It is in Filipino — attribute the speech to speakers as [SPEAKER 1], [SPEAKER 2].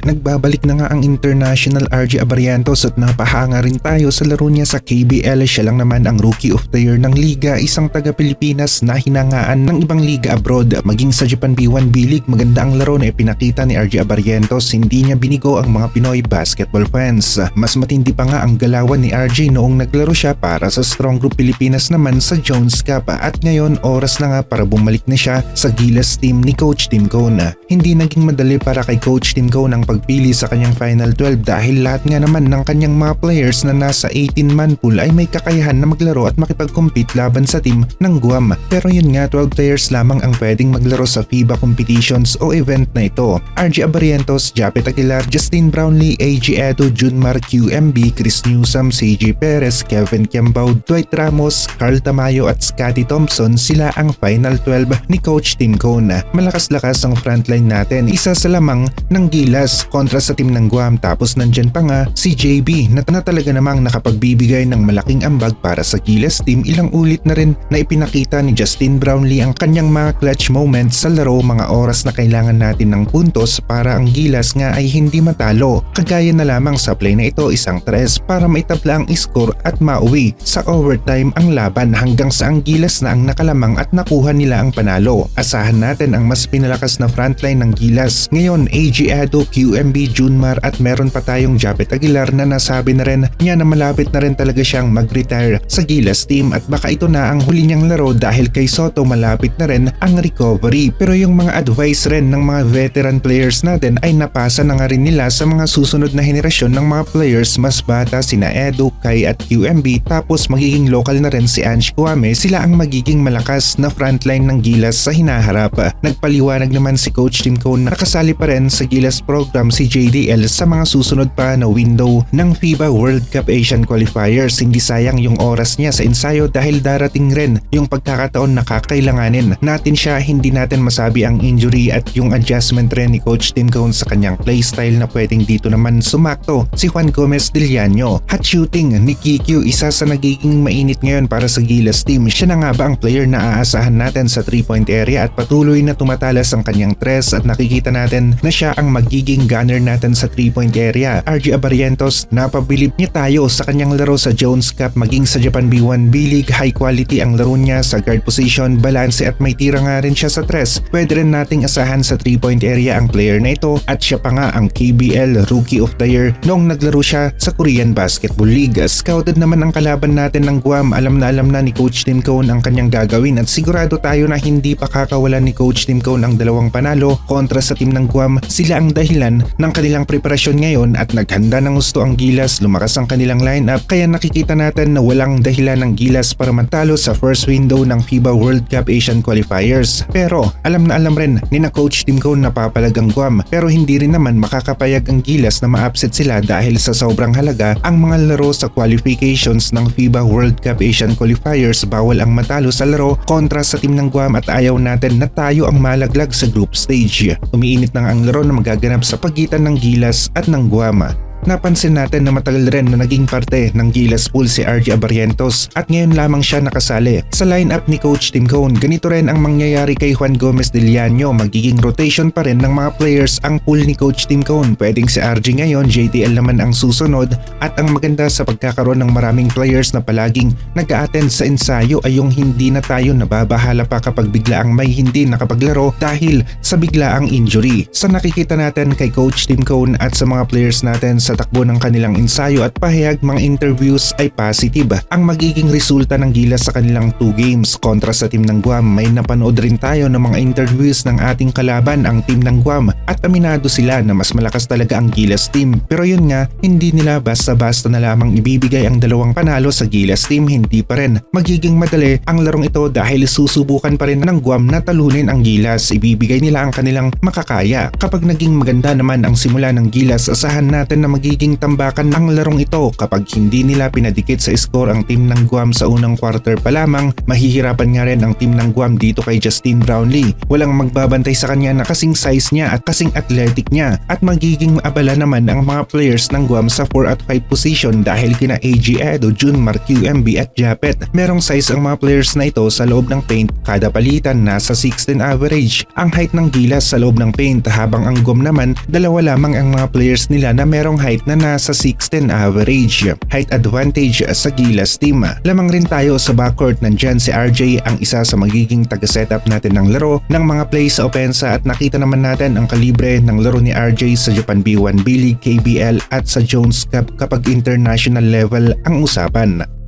[SPEAKER 1] Nagbabalik na nga ang international RJ Abarientos at napahanga rin tayo sa laro niya sa KBL. Siya lang naman ang Rookie of the Year ng Liga, isang taga-Pilipinas na hinangaan ng ibang liga abroad. Maging sa Japan B1 B-League, maganda ang laro na ipinakita ni RJ Abarientos. Hindi niya binigo ang mga Pinoy basketball fans. Mas matindi pa nga ang galawan ni RJ noong naglaro siya para sa Strong Group Pilipinas naman sa Jones Cup at ngayon oras na nga para bumalik na siya sa Gilas team ni Coach Tim Cone. Hindi naging madali para kay Coach Tim Cone ang pagpili sa kanyang Final 12 dahil lahat nga naman ng kanyang mga players na nasa 18-man pool ay may kakayahan na maglaro at makipag-compete laban sa team ng Guam. Pero yun nga 12 players lamang ang pwedeng maglaro sa FIBA competitions o event na ito. RJ Abarientos, Japet Aguilar, Justin Brownlee, AG Edo, Junmar QMB, Chris Newsom, CJ Perez, Kevin Kiambao, Dwight Ramos, Carl Tamayo at Scotty Thompson sila ang Final 12 ni Coach Tim Cone. Malakas-lakas ang frontline natin, isa sa lamang ng Gilas kontra sa team ng Guam tapos nandyan pa nga si JB na, na talaga namang nakapagbibigay ng malaking ambag para sa Gilas team ilang ulit na rin na ipinakita ni Justin Brownlee ang kanyang mga clutch moments sa laro mga oras na kailangan natin ng puntos para ang Gilas nga ay hindi matalo. Kagaya na lamang sa play na ito isang tres para maitabla ang score at mauwi sa overtime ang laban hanggang sa ang Gilas na ang nakalamang at nakuha nila ang panalo. Asahan natin ang mas pinalakas na frontline ng Gilas. Ngayon AG Ado, QMB, Junmar at meron pa tayong Japet Aguilar na nasabi na rin niya na malapit na rin talaga siyang mag-retire sa Gilas team at baka ito na ang huli niyang laro dahil kay Soto malapit na rin ang recovery. Pero yung mga advice rin ng mga veteran players natin ay napasa na nga rin nila sa mga susunod na henerasyon ng mga players mas bata sina Edo, Kai at QMB tapos magiging local na rin si Ange Kwame sila ang magiging malakas na frontline ng Gilas sa hinaharap. Nagpaliwanag naman si Coach Tim Cone na nakasali pa rin sa Gilas program si JDL sa mga susunod pa na window ng FIBA World Cup Asian Qualifiers. Hindi sayang yung oras niya sa ensayo dahil darating rin yung pagkakataon na kakailanganin natin siya hindi natin masabi ang injury at yung adjustment rin ni Coach Tim Cone sa kanyang playstyle na pwedeng dito naman sumakto si Juan Gomez Diliano. Hot shooting ni Kikyu isa sa nagiging mainit ngayon para sa Gilas team. Siya na nga ba ang player na aasahan natin sa 3-point area at patuloy na tumatalas ang kanyang tres at nakikita natin na siya ang magiging gunner natin sa 3-point area. RJ Abarientos, napabilib niya tayo sa kanyang laro sa Jones Cup maging sa Japan B1 B-League. High quality ang laro niya sa guard position, balance at may tira nga rin siya sa tres. Pwede rin nating asahan sa 3-point area ang player na ito at siya pa nga ang KBL Rookie of the Year noong naglaro siya sa Korean Basketball League. Scouted naman ang kalaban natin ng Guam. Alam na alam na ni Coach Tim Cone ang kanyang gagawin at sigurado tayo na hindi pa kakawalan ni Coach Tim Cone ang dalawang panalo kontra sa team ng Guam. Sila ang dahilan ng kanilang preparasyon ngayon at naghanda ng gusto ang Gilas, lumakas ang kanilang lineup kaya nakikita natin na walang dahilan ng Gilas para matalo sa first window ng FIBA World Cup Asian Qualifiers. Pero alam na alam rin ni na Coach Tim Cone na papalag ang Guam pero hindi rin naman makakapayag ang Gilas na ma-upset sila dahil sa sobrang halaga ang mga laro sa qualifications ng FIBA World Cup Asian Qualifiers bawal ang matalo sa laro kontra sa team ng Guam at ayaw natin na tayo ang malaglag sa group stage. Umiinit na ang laro na magaganap sa pagitan ng Gilas at ng Guam. Napansin natin na matagal rin na naging parte ng Gilas pool si RJ Abarientos at ngayon lamang siya nakasali. Sa lineup ni Coach Tim Cone, ganito rin ang mangyayari kay Juan Gomez Diliano. Magiging rotation pa rin ng mga players ang pool ni Coach Tim Cone. Pwedeng si RJ ngayon, JTL naman ang susunod at ang maganda sa pagkakaroon ng maraming players na palaging nag-a-attend sa ensayo ay yung hindi na tayo nababahala pa kapag bigla ang may hindi nakapaglaro dahil sa biglaang injury. Sa nakikita natin kay Coach Tim Cone at sa mga players natin sa takbo ng kanilang ensayo at pahayag mga interviews ay positive. Ang magiging resulta ng Gilas sa kanilang 2 games kontra sa team ng Guam may napanood rin tayo ng mga interviews ng ating kalaban ang team ng Guam at aminado sila na mas malakas talaga ang Gilas team. Pero yun nga, hindi nila basta-basta na lamang ibibigay ang dalawang panalo sa Gilas team, hindi pa rin. Magiging madali ang larong ito dahil susubukan pa rin ng Guam na talunin ang Gilas. Ibibigay nila ang kanilang makakaya. Kapag naging maganda naman ang simula ng Gilas, asahan natin na magiging tambakan ang larong ito kapag hindi nila pinadikit sa score ang team ng Guam sa unang quarter pa lamang, mahihirapan nga rin ang team ng Guam dito kay Justin Brownlee. Walang magbabantay sa kanya na kasing size niya at kasing athletic niya at magiging abala naman ang mga players ng Guam sa 4 at 5 position dahil kina AG Edo, Jun, Mark QMB at Japet. Merong size ang mga players na ito sa loob ng paint kada palitan nasa 16 average. Ang height ng gilas sa loob ng paint habang ang Guam naman dalawa lamang ang mga players nila na merong height na nasa 16 average. Height advantage sa gilas team. Lamang rin tayo sa backcourt nandyan si RJ ang isa sa magiging taga-setup natin ng laro ng mga plays sa opensa at nakita naman natin ang kalibre ng laro ni RJ sa Japan B1 B-League, KBL at sa Jones Cup kapag international level ang usapan.